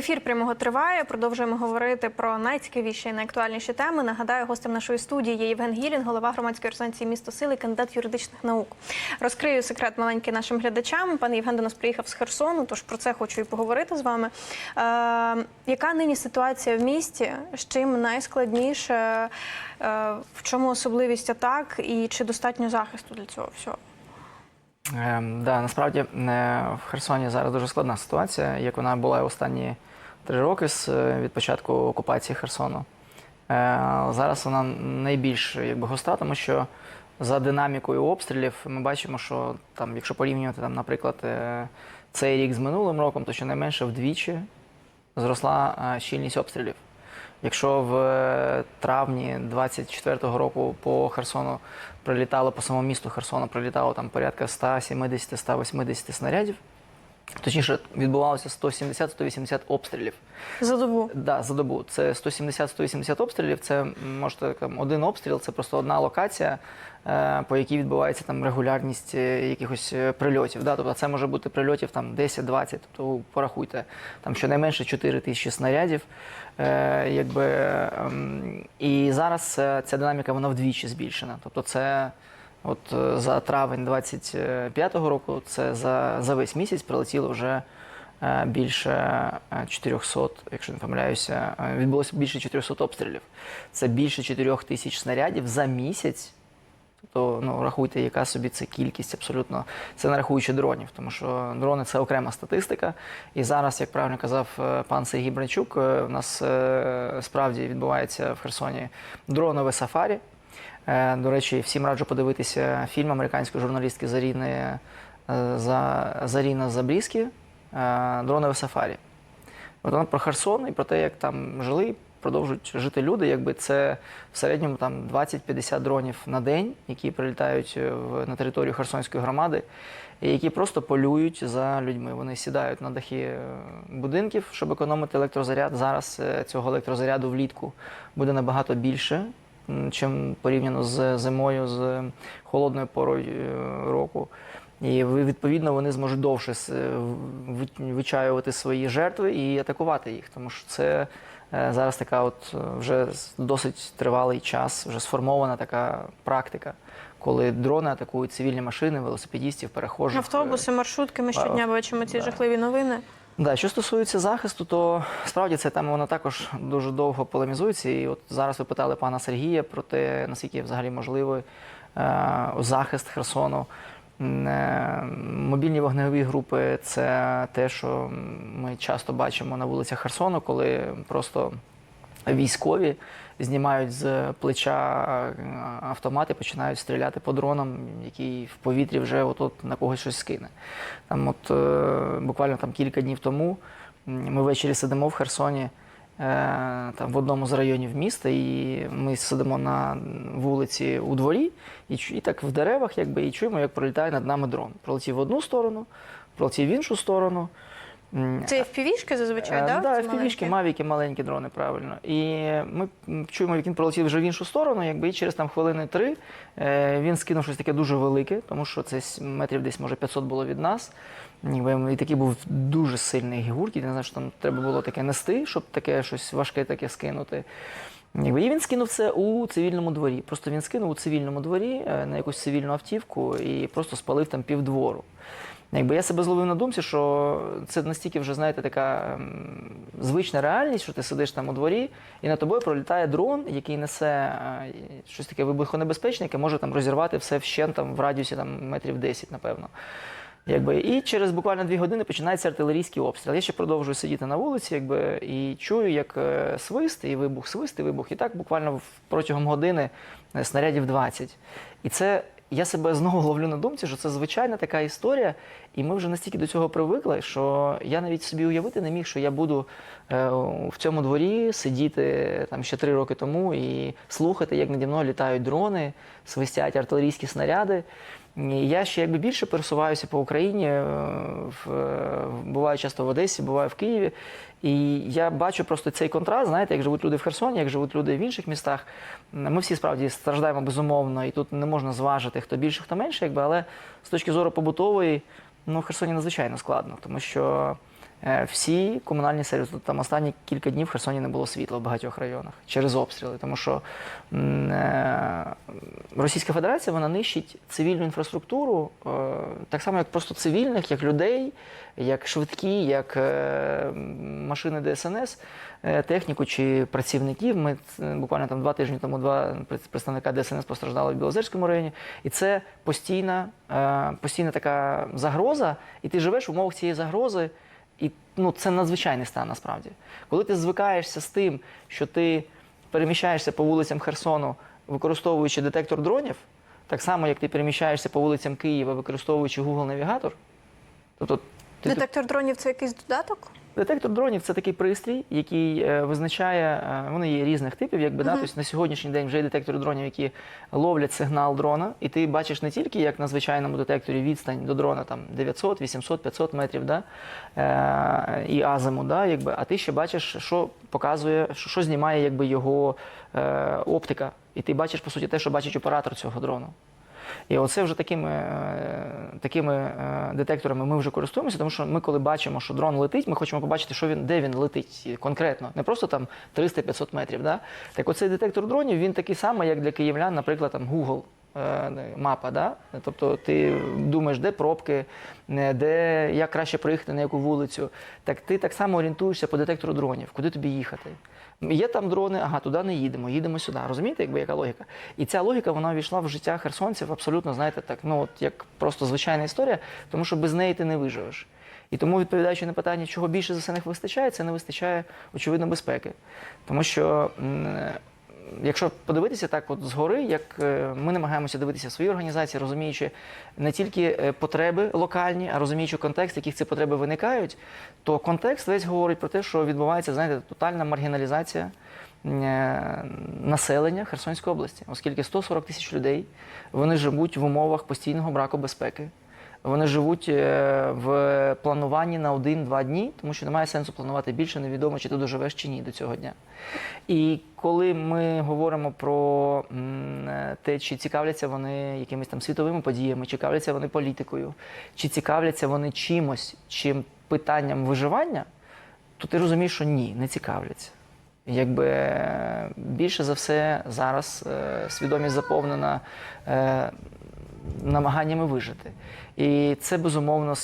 Ефір прямого триває. Продовжуємо говорити про найцікавіші і найактуальніші теми. Нагадаю, гостем нашої студії є Євген Гілін, голова громадської організації місто сили, кандидат юридичних наук. Розкрию секрет маленький нашим глядачам. Пан Євген до нас приїхав з Херсону, тож про це хочу і поговорити з вами. Е, яка нині ситуація в місті? З чим найскладніше? Е, в чому особливість атак і чи достатньо захисту для цього всього? Ем, да, насправді е, в Херсоні зараз дуже складна ситуація, як вона була останні три роки з е, від початку окупації Херсону. Е, зараз вона найбільш якби, гостра, тому що за динамікою обстрілів ми бачимо, що там, якщо порівнювати, там, наприклад, е, цей рік з минулим роком, то щонайменше вдвічі зросла щільність обстрілів. Якщо в травні 24-го року по Херсону прилітало по самому місту Херсону, прилітало там порядка 170-180 снарядів, точніше відбувалося 170-180 обстрілів. За добу. Да, за добу. Це 170-180 обстрілів. Це можете там один обстріл, це просто одна локація, е, по якій відбувається там регулярність е, якихось е, прильотів. Да? Тобто це може бути прильотів там 10-20, тобто порахуйте, там щонайменше 4 тисячі снарядів. Е, якби, ем, і зараз ця динаміка вона вдвічі збільшена. Тобто це от е, за травень 25-го року, це за, за весь місяць прилетіло вже е, більше е, 400, якщо не помиляюся, е, відбулося більше 400 обстрілів. Це більше 4 тисяч снарядів за місяць. Тобто, ну, рахуйте, яка собі це кількість абсолютно. Це не рахуючи дронів, тому що дрони це окрема статистика. І зараз, як правильно казав е, пан Сергій Бранчук, е, у нас е, справді відбувається в Херсоні дронове сафарі. Е, До речі, всім раджу подивитися фільм американської журналістки Заріни е, за Заріна Забріскі Дронове сафарі. От вона про Херсон і про те, як там жили, продовжують жити люди. Якби це в середньому там 20-50 дронів на день, які прилітають е, в, на територію Херсонської громади, і які просто полюють за людьми. Вони сідають на дахи е, будинків, щоб економити електрозаряд. Зараз е, цього електрозаряду влітку буде набагато більше, чим порівняно з зимою, з холодною порою е, року. І відповідно вони зможуть довше е, ви- вичаювати свої жертви і атакувати їх, тому що це е, зараз така, от вже досить тривалий час, вже сформована така практика, коли дрони атакують цивільні машини, велосипедістів, перехожих. Автобуси, маршрутки. Ми щодня бачимо ці Да. жахливі новини. Да, що стосується захисту, то справді ця тема вона також дуже довго полемізується. І от зараз ви питали пана Сергія про те, наскільки взагалі можливий е, захист Херсону. Е, Мобільні вогневі групи це те, що ми часто бачимо на вулицях Херсону, коли просто військові знімають з плеча автомат і починають стріляти по дронам, який в повітрі вже от на когось щось скине. Там, от е, буквально там кілька днів тому ми ввечері сидимо в Херсоні. е, Там в одному з районів міста, і ми сидимо на вулиці у дворі, і, і так в деревах, якби і чуємо, як пролітає над нами дрон. Пролетів в одну сторону, пролетів в іншу сторону. Це впівішки зазвичай, Е, так? Да, Ці FPV-шки, мавіки, маленькі дрони, правильно. І ми чуємо, як він пролетів вже в іншу сторону, якби і через там хвилини три е, він скинув щось таке дуже велике, тому що це метрів десь, може, 500 було від нас. І такий був дуже сильний гігуркіт, не знаю, що там треба було таке нести, щоб таке щось важке таке скинути. І він скинув це у цивільному дворі. Просто він скинув у цивільному дворі е, на якусь цивільну автівку і просто спалив там півдвору. Якби я себе зловив на думці, що це настільки вже, знаєте, така ем, звична реальність, що ти сидиш там у дворі, і над тобою пролітає дрон, який несе е, щось таке вибухонебезпечне, яке може там розірвати все вщент там, в радіусі там, метрів 10, напевно. Якби, і через буквально дві години починається артилерійський обстріл. Я ще продовжую сидіти на вулиці, якби, і чую, як е, свист і вибух, свист і вибух. І так буквально протягом години е, снарядів 20. І це я себе знову ловлю на думці, що це звичайна така історія, і ми вже настільки до цього привикли, що я навіть собі уявити не міг, що я буду е, в цьому дворі сидіти там ще три роки тому і слухати, як наді мною літають дрони, свистять артилерійські снаряди. Я ще якби більше пересуваюся по Україні, е, буваю часто в Одесі, буваю в Києві. І я бачу просто цей контраст, знаєте, як живуть люди в Херсоні, як живуть люди в інших містах. Ми всі справді страждаємо безумовно, і тут не можна зважити, хто більше, хто менше, якби, але з точки зору побутової, ну, в Херсоні надзвичайно складно, тому що Всі комунальні сервіси, там останні кілька днів в Херсоні не було світла в багатьох районах через обстріли, тому що е, Російська Федерація вона нищить цивільну інфраструктуру, е, так само як просто цивільних, як людей, як швидкі, як е, машини ДСНС, е, техніку чи працівників. Ми е, буквально там два тижні тому два представника ДСНС постраждали в Білозерському районі, і це постійна, е, постійна така загроза, і ти живеш в умовах цієї загрози. І ну, це надзвичайний стан насправді. Коли ти звикаєшся з тим, що ти переміщаєшся по вулицям Херсону, використовуючи детектор дронів, так само як ти переміщаєшся по вулицям Києва, використовуючи Google Навігатор. Тобто Детектор дронів це якийсь додаток? Детектор дронів це такий пристрій, який е, визначає, е, вони є різних типів, якби да, тобто на сьогоднішній день вже є детектори дронів, які ловлять сигнал дрона, і ти бачиш не тільки як на звичайному детекторі відстань до дрона там 900, 800, 500 метрів, да, е, і азиму, да, якби, а ти ще бачиш, що показує, що, що знімає якби, його е, оптика. І ти бачиш, по суті, те, що бачить оператор цього дрону. І оце вже такими, е, такими е, детекторами ми вже користуємося, тому що ми, коли бачимо, що дрон летить, ми хочемо побачити, що він, де він летить конкретно, не просто там 300-500 метрів. Да? Так оцей детектор дронів він такий самий, як для київлян, наприклад, там Google. Е, Мапа, да? тобто ти думаєш, де пробки, де як краще проїхати на яку вулицю. Так ти так само орієнтуєшся по детектору дронів, куди тобі їхати. Є там дрони, ага, туди не їдемо, їдемо сюди. Розумієте, якби яка логіка? І ця логіка вона війшла в життя херсонців абсолютно, знаєте, так, ну от як просто звичайна історія, тому що без неї ти не виживеш. І тому, відповідаючи на питання, чого більше за все не вистачає, це не вистачає, очевидно, безпеки. Тому що. Якщо подивитися так, от згори, як е, ми намагаємося дивитися свої організації, розуміючи не тільки е, потреби локальні, а розуміючи контекст, яких ці потреби виникають, то контекст весь говорить про те, що відбувається, знаєте, тотальна маргіналізація е, населення Херсонської області, оскільки 140 тисяч людей вони живуть в умовах постійного браку безпеки. Вони живуть е, в плануванні на один-два дні, тому що немає сенсу планувати більше, невідомо, чи ти доживеш чи ні до цього дня. І коли ми говоримо про е, те, чи цікавляться вони якимись там світовими подіями, чи цікавляться вони політикою, чи цікавляться вони чимось, чим питанням виживання, то ти розумієш, що ні, не цікавляться. Якби е, більше за все зараз е, свідомість заповнена е, намаганнями вижити. І це безумовно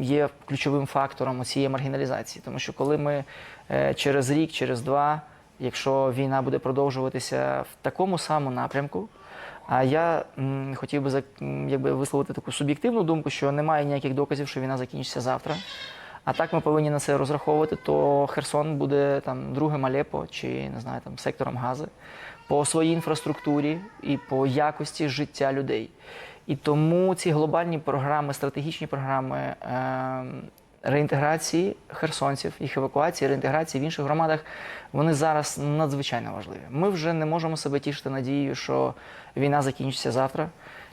є ключовим фактором цієї маргіналізації. Тому що коли ми е, через рік, через два, якщо війна буде продовжуватися в такому самому напрямку, а я хотів би якби висловити таку суб'єктивну думку, що немає ніяких доказів, що війна закінчиться завтра. А так ми повинні на це розраховувати, то Херсон буде там другим Алепо чи не знаю, там сектором Гази по своїй інфраструктурі і по якості життя людей. І тому ці глобальні програми, стратегічні програми е, реінтеграції херсонців, їх евакуації, реінтеграції в інших громадах, вони зараз надзвичайно важливі. Ми вже не можемо себе тішити надією, що війна закінчиться завтра.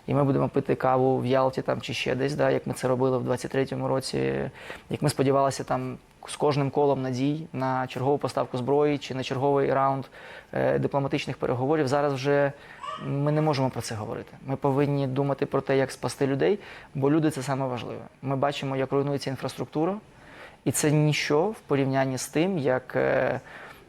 І ми будемо пити каву в Ялті там чи ще десь, да, як ми це робили в 23-му році, як ми сподівалися там з кожним колом надій на чергову поставку зброї чи на черговий раунд е, дипломатичних переговорів. Зараз вже ми не можемо про це говорити. Ми повинні думати про те, як спасти людей, бо люди це саме важливе. Ми бачимо, як руйнується інфраструктура, і це ніщо в порівнянні з тим, як е,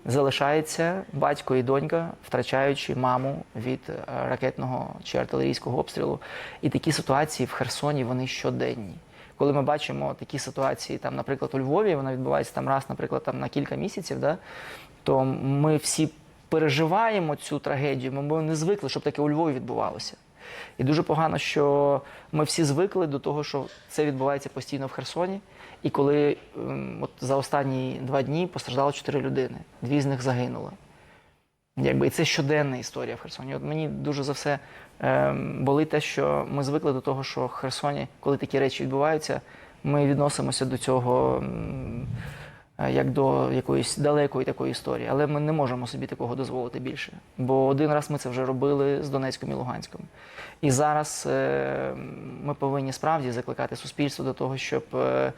залишається батько і донька, втрачаючи маму від е, ракетного чи артилерійського обстрілу. І такі ситуації в Херсоні вони щоденні. Коли ми бачимо такі ситуації, там, наприклад, у Львові, вона відбувається там раз, наприклад, там на кілька місяців, да, то ми всі переживаємо цю трагедію. Ми не звикли, щоб таке у Львові відбувалося. І дуже погано, що ми всі звикли до того, що це відбувається постійно в Херсоні. І коли ем, от за останні два дні постраждало чотири людини, дві з них загинули. Якби і це щоденна історія в Херсоні. От мені дуже за все ем, болить те, що ми звикли до того, що в Херсоні, коли такі речі відбуваються, ми відносимося до цього м, е, як до якоїсь далекої такої історії. Але ми не можемо собі такого дозволити більше. Бо один раз ми це вже робили з Донецьком і Луганськом. І зараз е, ми повинні справді закликати суспільство до того, щоб. е,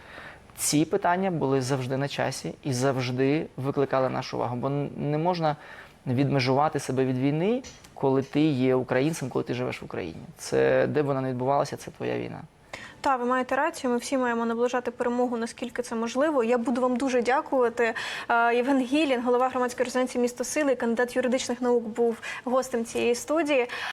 ці питання були завжди на часі і завжди викликали нашу увагу. Бо не можна відмежувати себе від війни, коли ти є українцем, коли ти живеш в Україні. Це де б вона не відбувалася, це твоя війна. Та ви маєте рацію. Ми всі маємо наближати перемогу, наскільки це можливо. Я буду вам дуже дякувати. Е, Євген Гілін, голова громадської організації місто Сили, кандидат юридичних наук, був гостем цієї студії.